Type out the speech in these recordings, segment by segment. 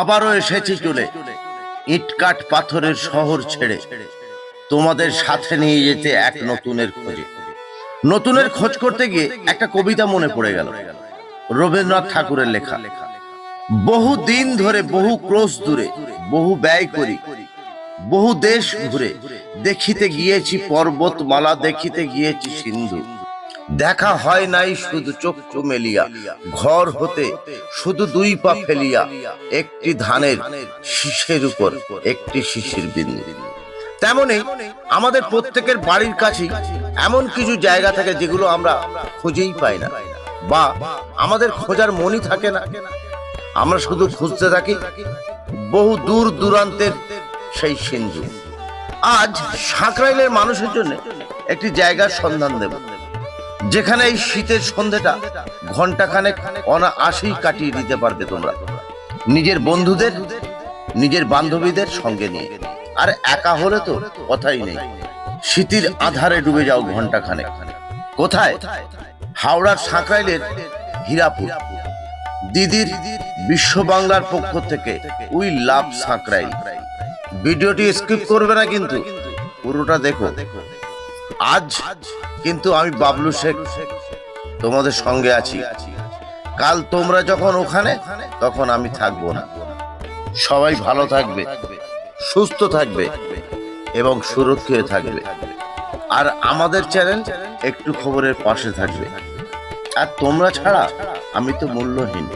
আবারও এসেছি চলে। ইটকাট পাথরের শহর ছেড়ে। তোমাদের সাথে নিয়ে যেতে এক নতুনের খোঁজে। নতুনের খোঁজ করতে গিয়ে একটা কবিতা মনে পড়ে গেল। রবীন্দ্রনাথ ঠাকুরের লেখা। বহু দিন ধরে বহু ক্রোশ দূরে, বহু ব্যয় করি। বহু দেশ ঘুরে, দেখিতে গিয়েছি পর্বতমালা, দেখিতে গিয়েছি সিন্ধু। দেখা হয় নাই শুধু চক্ষু মেলিয়া ঘর হতে শুধু দুই পা ফেলিয়া একটি ধানের শীষের উপর, একটি শিশির বিন্দু। তেমনি আমাদের প্রত্যেকের বাড়ির কাছেই এমন কিছু জায়গা থাকে যেগুলো আমরা খুঁজেই পাই না, বা আমাদের খোঁজার মনই থাকে না। আমরা শুধু খুঁজতে থাকি বহু দূর দূরান্তের সেই সিন্ধু। আজ সাঁকরাইলের মানুষের জন্য একটি জায়গার সন্ধান দেব। যেখানে এই শীতের সন্ধ্যাটা ঘন্টাখানেক অনায়াসেই কাটিয়ে দিতে পারবে তোমরা। নিজের বন্ধুদের, নিজের বান্ধবীদের সঙ্গে নিয়ে। আর একা হলে তো কথাই নেই। শীতের আধারে ডুবে যাও ঘন্টাখানেক কোথায়? হাওড়ার সাঁকরাইলের হীরাপুর। দিদির বিশ্ব বাংলার পক্ষ থেকে উই লাভ সাঁকরাইল। ভিডিওটি স্কিপ করবে না কিন্তু। পুরোটা দেখো। আজ কিন্তু আমি বাবলু শেখ তোমাদের সঙ্গে আছি। কাল তোমরা যখন ওখানে, তখন আমি থাকব না। সবাই ভালো থাকবে, সুস্থ থাকবে এবং সুরক্ষিত থাকবে। আর আমাদের চ্যানেল একটু খবরের পাশে থাকবে। আর তোমরা ছাড়া আমি তো মূল্যহীন।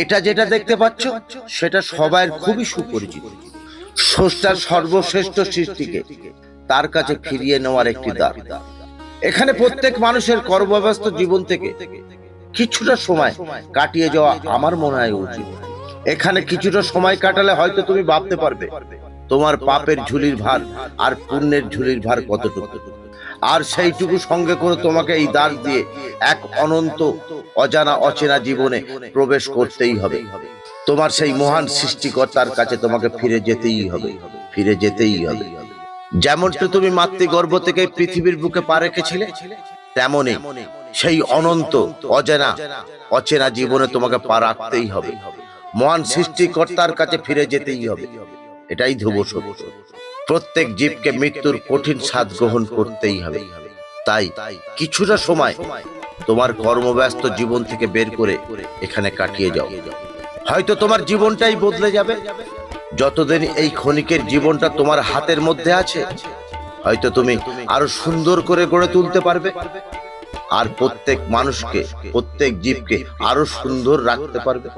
এটা যেটা দেখতে পাচ্ছ, সেটা সবাই খুবই সুপরিচিত। স্রষ্টার সর্বশ্রেষ্ঠ সৃষ্টিকে তার কাছে ফিরিয়ে নেওয়ার একটি দ্বার। এখানে প্রত্যেক মানুষের কর্মব্যস্ত জীবন থেকে কিছুটা সময় কাটিয়ে যাওয়া আমার মনে হয় উচিত। এখানে কিছুটা সময় কাটালে হয়তো তুমি ভাবতে পারবে, তোমার পাপের ঝুলির ভার আর পুণ্যের ঝুলির ভার কতটুকু। আর সেইটুকু সঙ্গে করে তোমাকে এই দ্বার দিয়ে এক অনন্ত, অজানা, অচেনা জীবনে প্রবেশ করতেই হবে। তোমার সেই মহান সৃষ্টিকর্তার কাছে তোমাকে ফিরে যেতেই হবে, ফিরে যেতেই হবে। যেমনটা তুমি মাতৃগর্ভ থেকে পৃথিবীর বুকে পা রেখেছিলে তেমনই সেই অনন্ত, অজানা, অচেনা জীবনে তোমাকে পা রাখতেই হবে। মহান সৃষ্টিকর্তার কাছে ফিরে যেতেই হবে। এটাই ধ্রুব সত্য। প্রত্যেক জীবকে মৃত্যুর কঠিন স্বাদ গ্রহণ করতেই হবে। তাই কিছুটা সময় তোমার কর্মব্যস্ত জীবন থেকে বের করে এখানে কাটিয়ে যাও। হয়তো তোমার জীবনটাই বদলে যাবে। যতদিন এই ক্ষণিকের জীবনটা তোমার হাতের মধ্যে আছে হয়তো তুমি আরও সুন্দর করে গড়ে তুলতে পারবে। আর প্রত্যেক মানুষকে প্রত্যেক জীবকে আরও সুন্দর রাখতে পারবে।